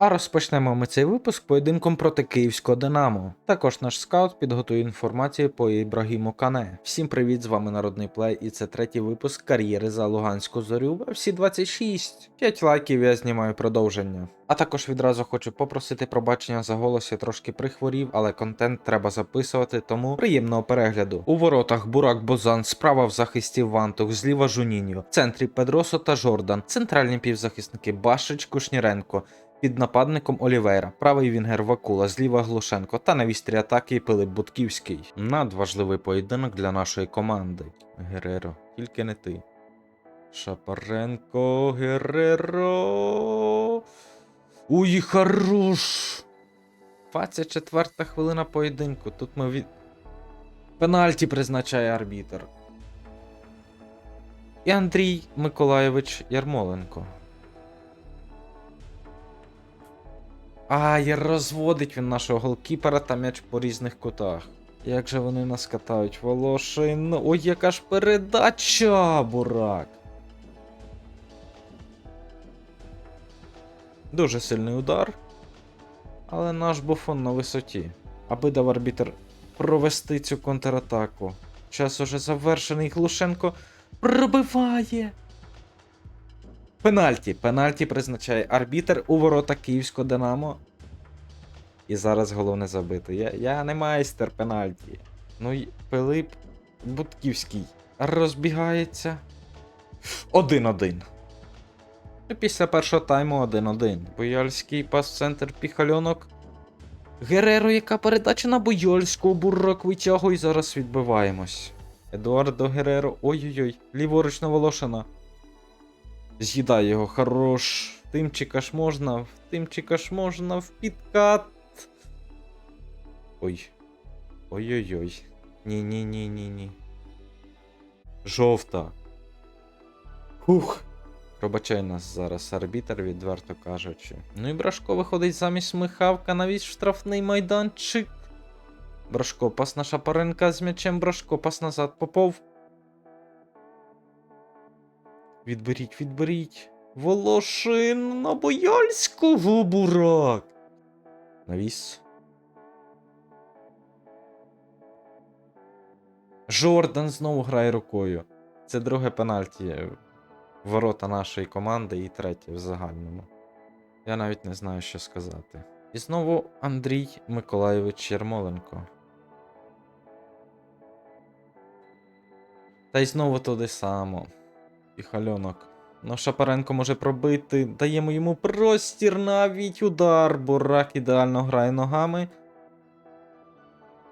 А розпочнемо ми цей випуск поєдинком проти київського Динамо. Також наш скаут підготує інформацію по Ібрагіму Кане. Всім привіт, з вами Народний Плей, і це третій випуск кар'єри за Луганську зорю. Всі 26. 5 лайків я знімаю продовження. А також відразу хочу попросити пробачення за голос, я трошки прихворів, але контент треба записувати, тому приємного перегляду. У воротах Бурак Бозан, справа в захисті Вантух, зліва Жуніньо, в центрі Педросо та Жордан, центральні півзахисники Башич Кушніренко. Під нападником Олівейра, правий вінгер Вакула, зліва Глушенко та на вістрі атаки Пилип Будківський. Надважливий поєдинок для нашої команди. Гереро, тільки не ти. Шапаренко, Гереро. Уй, хорош! 24 хвилина поєдинку. Тут ми від. Пенальті призначає арбітер. І Андрій Миколайович Ярмоленко. Ай, розводить він нашого голкіпера та м'яч по різних кутах. Як же вони нас катають, Волошин. Ой, яка ж передача, бурак. Дуже сильний удар. Але наш буфон на висоті. Аби дав арбітер провести цю контратаку. Час уже завершений. Глушенко пробиває. Пенальті. Пенальті призначає арбітер у ворота Київського Динамо. І зараз головне забити. Я, я не майстер пенальті. Ну й Пилип Будківський розбігається. 1-1. І після першого тайму 1-1. Бояльський пас центр піхальонок. Гереро, яка передача на Бояльського, бурак витягує, зараз відбиваємось. Едуардо Гереро. Ой-ой-ой, ліворуч на Волошина. З'їдає його, хорош. Тимчика ж можна, в тимчика ж можна, в підкат. Ой. Ой-ой-ой. Ні-ні-ні-ні-ні. Жовта. Хух. Пробачай нас зараз арбітер, відверто кажучи. Ну і Брашко виходить замість Михавка навіть штрафний майданчик. Брашко, пас на Шапаренка з м'ячем, Брашко, пас назад, Попов. Відберіть, відберіть. Волошин на Бояльського бурак. Навіс. Жордан знову грає рукою. Це друге пенальті ворота нашої команди і третє в загальному. Я навіть не знаю, що сказати. І знову Андрій Миколайович Ярмоленко. Та й знову туди само. І хальонок. Ну, Шапаренко може пробити. Даємо йому простір навіть удар. Бурак ідеально грає ногами.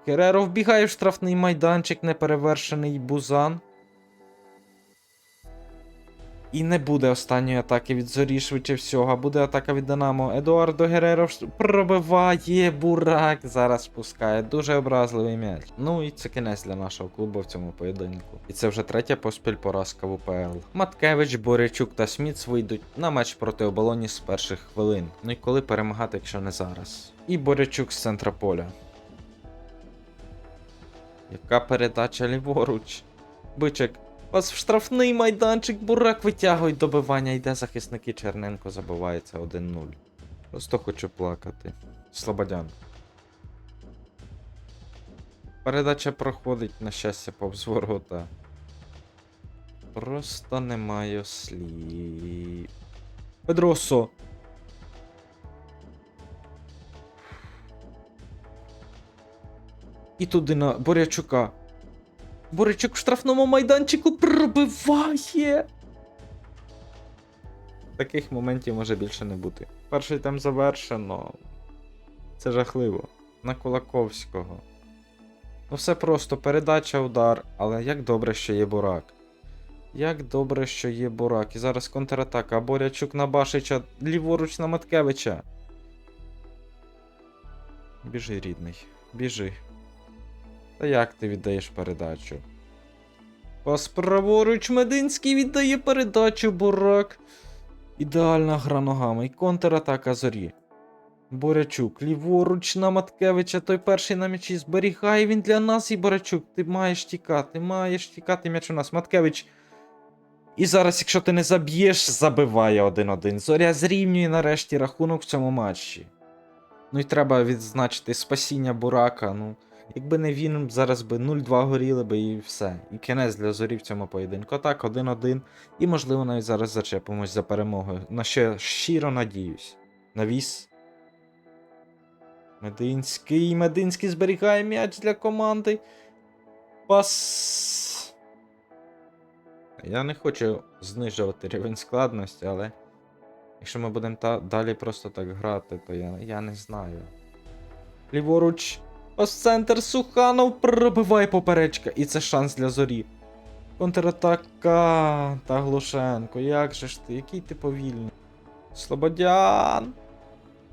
Кереро вбігає в штрафний майданчик, неперевершений Бузан. І не буде останньої атаки від зорі швидше всього, буде атака від Динамо. Едуардо Гереро пробиває бурак. Зараз спускає. Дуже образливий м'яч. Ну і це кінець для нашого клубу в цьому поєдинку. І це вже третя поспіль поразка в УПЛ. Маткевич, Борячук та Сміц вийдуть на матч проти оболоні з перших хвилин. Ну і коли перемагати, якщо не зараз. І Борячук з центра поля. Яка передача ліворуч? Бичек. Пас в штрафний майданчик, бурак витягує добивання, йде захисники Черненко забивається 1-0. Просто хочу плакати. Слободян. Передача проходить, на щастя, повз ворота. Просто не маю слів. Педросо. І туди на Борячука. Боричок в штрафному майданчику пробиває. Таких моментів може більше не бути. Перший там завершено. Це жахливо. На Кулаковського. Ну все просто, передача, удар, але як добре, що є Бурак. Як добре, що є Бурак. І зараз контратака. Борячук на Башича, ліворуч на Маткевича. Біжи, рідний. Біжи. Та як ти віддаєш передачу? Пас праворуч Мединський віддає передачу, бурак. Ідеальна гра ногами і контратака зорі. Борячук, ліворуч на Маткевича, той перший на м'ячі зберігає він для нас і Борячук. Ти маєш тікати, маєш тікати м'яч у нас. Маткевич. І зараз, якщо ти не заб'єш, забиває 1-1. Зоря зрівнює нарешті рахунок в цьому матчі. Ну і треба відзначити спасіння Бурака. Ну, якби не він, зараз би 0-2 горіли би і все. І кінець для зорі в цьому поєдинку. Так, 1-1. І можливо навіть зараз зачепимось за перемогою. На що я щиро надіюсь. Навіс. Мединський. Мединський зберігає м'яч для команди. Пас. Я не хочу знижувати рівень складності, але якщо ми будемо та далі просто так грати, то я, я не знаю. Ліворуч. Ось центр Суханов пробиває поперечка. І це шанс для зорі. Контратака. Та Глушенко. Як же ж ти? Який ти повільний? Слободян.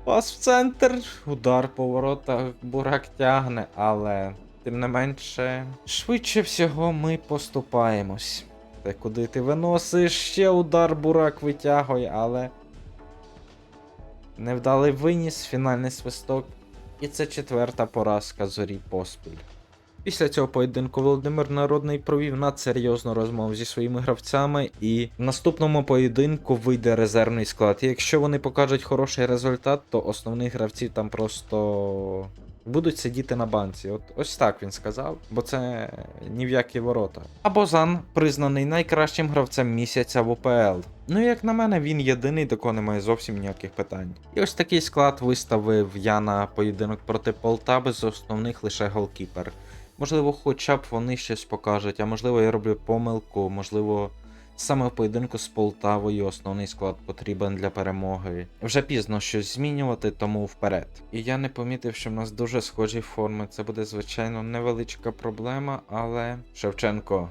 Пас в центр. Удар по воротах. Бурак тягне, але тим не менше. Швидше всього ми поступаємось. Та куди ти виносиш? Ще удар бурак витягує, але. Невдалий виніс, фінальний свисток. І це четверта поразка зорі поспіль. Після цього поєдинку Володимир Народний провів надсерйозну розмову зі своїми гравцями, і в наступному поєдинку вийде резервний склад. І якщо вони покажуть хороший результат, то основних гравців там просто будуть сидіти на банці. От ось так він сказав, бо це ні в які ворота. А Бозан признаний найкращим гравцем місяця в УПЛ. Ну, як на мене, він єдиний, до кого немає зовсім ніяких питань. І ось такий склад виставив я на поєдинок проти Полтави з основних лише голкіпер. Можливо, хоча б вони щось покажуть, а можливо, я роблю помилку, можливо, саме в поєдинку з Полтавою основний склад потрібен для перемоги. Вже пізно щось змінювати, тому вперед. І я не помітив, що в нас дуже схожі форми. Це буде, звичайно, невеличка проблема, але Шевченко.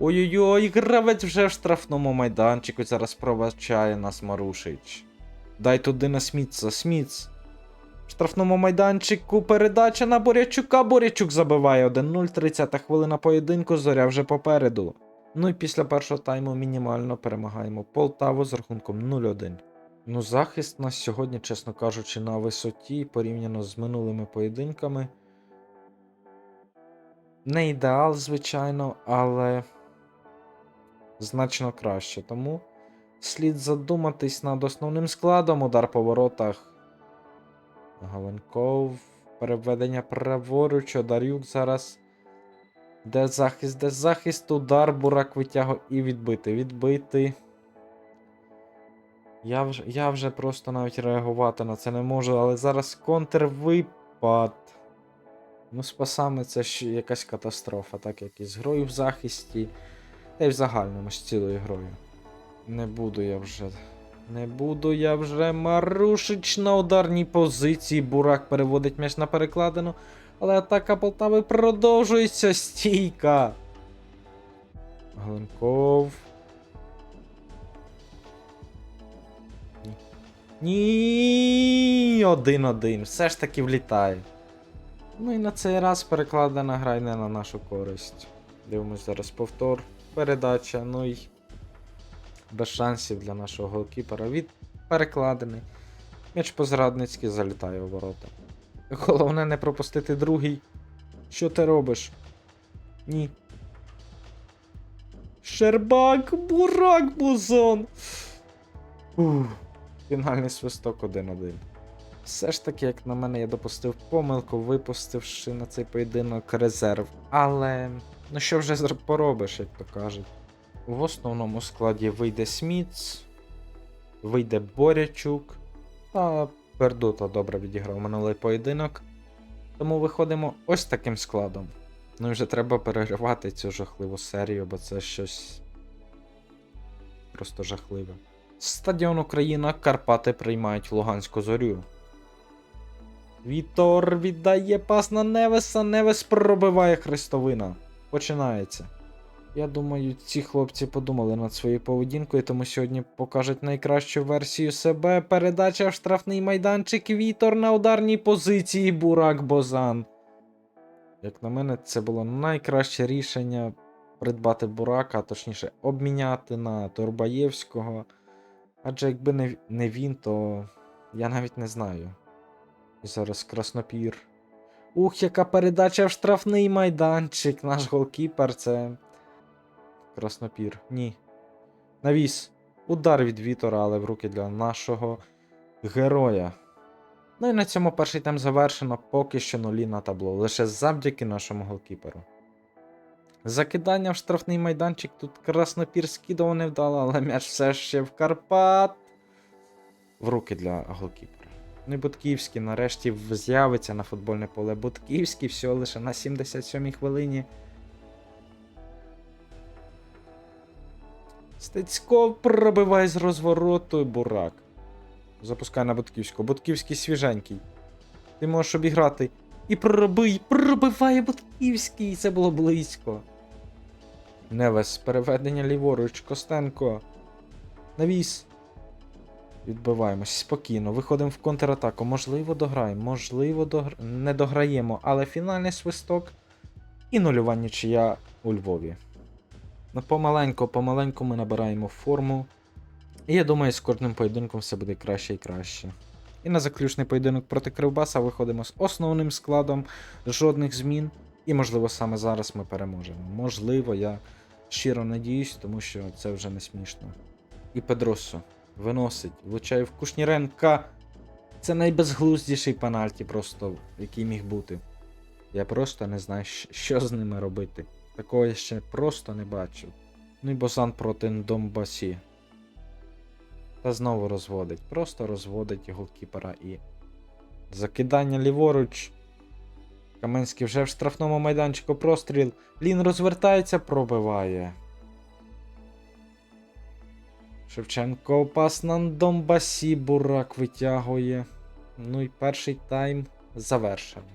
Ой-ой-ой, гравець вже в штрафному майданчику зараз провачає нас Марушич. Дай туди на Смітса, Смітс. В штрафному майданчику передача на Борячука. Борячук забиває 1-0, 30 хвилина поєдинку, зоря вже попереду. Ну і після першого тайму мінімально перемагаємо Полтаву з рахунком 0-1. Ну, захист у нас сьогодні, чесно кажучи, на висоті порівняно з минулими поєдинками. Не ідеал, звичайно, але значно краще. Тому слід задуматись над основним складом удар по воротах. Галенков. Переведення праворуч, Одарюк зараз. Де захист, де захист, удар, бурак витягує і відбити. Відбити. Я вже, я вже просто навіть реагувати на це не можу, але зараз контрвипад. Ну, з пасами це ж якась катастрофа, так як і з грою в захисті. Та й в загальному з цілою грою. Не буду я вже. Не буду я вже Марушич на ударній позиції. Бурак переводить м'яч на перекладину. Але атака Полтави продовжується стійка. Галенков. Ні. Один-один. Все ж таки влітає. Ну і на цей раз перекладена гра йде на нашу користь. Дивимось зараз повтор. Передача, ну й без шансів для нашого голкіпера. Від перекладений. М'яч по-зрадницьки залітає у ворота. Головне не пропустити другий. Що ти робиш? Ні. Щербак, бурак, бузон. Ух, фінальний свисток 1-1. Все ж таки, як на мене, я допустив помилку, випустивши на цей поєдинок резерв. Але, ну що вже поробиш, як то кажуть. В основному складі вийде Сміц, вийде Борячук, та Пердута добре відіграв минулий поєдинок. Тому виходимо ось таким складом. Ну і вже треба переривати цю жахливу серію, бо це щось просто жахливе. Стадіон Україна Карпати приймають Луганську зорю. Вітор віддає пас на Невеса. Невес пробиває хрестовина. Починається. Я думаю, ці хлопці подумали над своєю поведінкою, тому сьогодні покажуть найкращу версію себе. Передача в штрафний майданчик. Вітор на ударній позиції. Бурак Бозан. Як на мене, це було найкраще рішення придбати Бурака, а точніше, обміняти на Турбаєвського. Адже якби не, не він, то я навіть не знаю. І зараз Краснопір. Ух, яка передача в штрафний майданчик. Наш голкіпер це. Краснопір. Ні. Навіс. Удар від Вітора, але в руки для нашого героя. Ну і на цьому перший тайм завершено, поки що нулі на табло, лише завдяки нашому голкіперу. Закидання в штрафний майданчик тут краснопір скидав не вдало, але м'яч все ще в Карпат. В руки для голкіпера. Ну і Бутківський нарешті з'явиться на футбольне поле. Бутківський всього лише на 77-й хвилині. Стецько пробиває з розвороту Бурак. Запускає на Бутківського. Бутківський свіженький. Ти можеш обіграти. І пробий, пробиває Бутківський. Це було близько. Невес, переведення ліворуч, Костенко. Навіс. Відбиваємось спокійно. Виходимо в контратаку. Можливо, дограємо, можливо, догр... не дограємо, але фінальний свисток і нульова нічия у Львові. Ну, помаленьку, помаленьку ми набираємо форму. І я думаю, з кожним поєдинком все буде краще і краще. І на заключний поєдинок проти Кривбаса виходимо з основним складом, жодних змін. І, можливо, саме зараз ми переможемо. Можливо, я щиро надіюсь, тому що це вже не смішно. І Педросо виносить, влучає в Кушніренка. Це найбезглуздіший пенальті, просто, який міг бути. Я просто не знаю, що з ними робити. Такого я ще просто не бачив. Ну і Бозан проти Донбасі. Та знову розводить. Просто розводить голкіпера і. Закидання ліворуч. Каменський вже в штрафному майданчику простріл. Лін розвертається, пробиває. Шевченко пас на Донбасі. Бурак витягує. Ну і перший тайм завершений.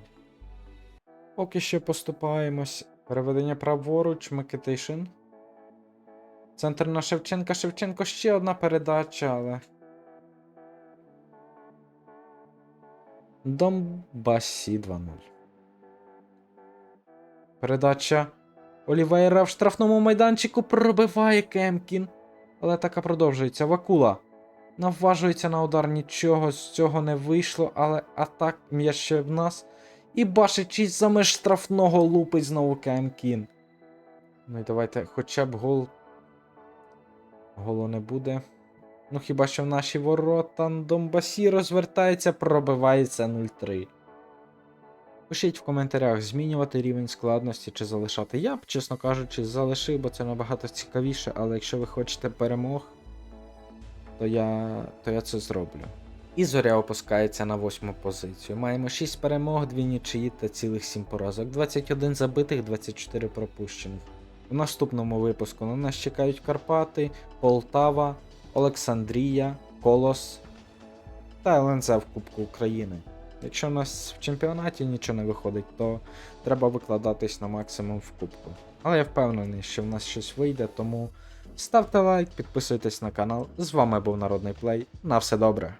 Поки що поступаємось. Переведення праворуч, Микитишин. Центр на Шевченка. Шевченко ще одна передача, але. Донбасі 2-0. Передача. Олівейра в штрафному майданчику пробиває Кемкін. Але така продовжується. Вакула. Наважується на удар, нічого з цього не вийшло, але атак м'яч ще в нас. І бачить за меж штрафного лупить знову Кемкін. Ну і давайте хоча б гол. Голу не буде. Ну хіба що в наші ворота Донбасі розвертається, пробивається 0-3. Пишіть в коментарях, змінювати рівень складності чи залишати. Я б, чесно кажучи, залишив, бо це набагато цікавіше, але якщо ви хочете перемог, то я, то я це зроблю. І зоря опускається на восьму позицію. Маємо 6 перемог, 2 нічиї та цілих 7 поразок, 21 забитих, 24 пропущених. У наступному випуску на нас чекають Карпати, Полтава, Олександрія, Колос та ЛНЗ в Кубку України. Якщо у нас в чемпіонаті нічого не виходить, то треба викладатись на максимум в Кубку. Але я впевнений, що в нас щось вийде, тому ставте лайк, підписуйтесь на канал. З вами був Народний Плей. На все добре.